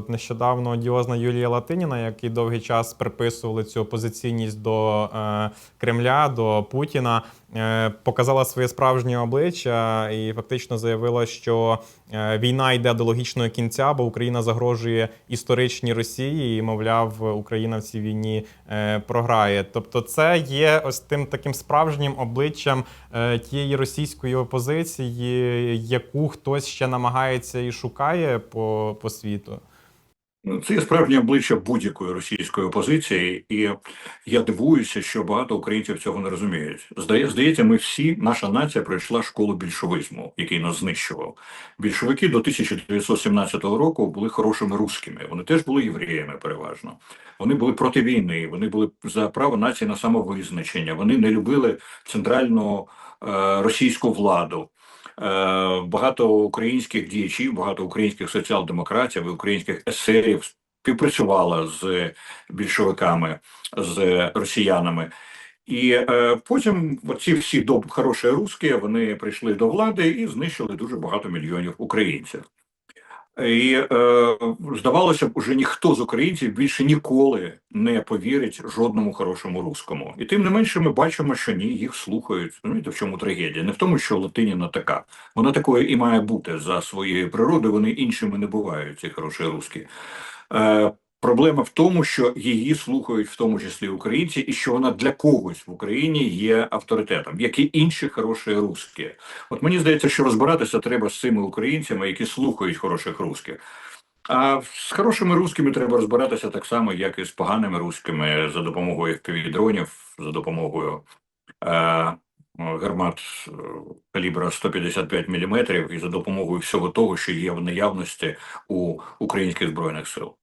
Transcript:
От Нещодавно одіозна Юлія Латиніна, який довгий час приписували цю опозиційність до е, Кремля, до Путіна, е, показала своє справжнє обличчя і фактично заявила, що е, війна йде до логічного кінця, бо Україна загрожує історичній Росії, і мовляв, Україна в цій війні е, програє. Тобто, це є ось тим таким справжнім обличчям е, тієї російської опозиції, яку хтось ще намагається і шукає по, по світу. Ну, Це є справжнє обличчя будь-якої російської опозиції, і я дивуюся, що багато українців цього не розуміють. Здає, здається, ми всі, наша нація пройшла школу більшовизму, який нас знищував. Більшовики до 1917 року були хорошими русскими. Вони теж були євреями, переважно. Вони були проти війни, вони були за право нації на самовизначення. Вони не любили центральну е, російську владу. Е, багато українських діячів, багато українських соціал-демократів і українських есерів співпрацювала з більшовиками, з росіянами. І е, потім ці всі доб хороші русські вони прийшли до влади і знищили дуже багато мільйонів українців. І е, здавалося б, уже ніхто з українців більше ніколи не повірить жодному хорошому рускому. І тим не менше, ми бачимо, що ні, їх слухають. Знаєте, в чому трагедія? Не в тому, що Латиніна така. Вона такою і має бути за своєю природою. Вони іншими не бувають, ці хороші русські. Е, Проблема в тому, що її слухають в тому числі українці, і що вона для когось в Україні є авторитетом, як і інші хороші русські. От мені здається, що розбиратися треба з цими українцями, які слухають хороших русських. А з хорошими русскими треба розбиратися так само, як і з поганими русскими за допомогою FPV-дронів, за допомогою е, гармат е, калібра 155 мм і за допомогою всього того, що є в наявності у українських збройних сил.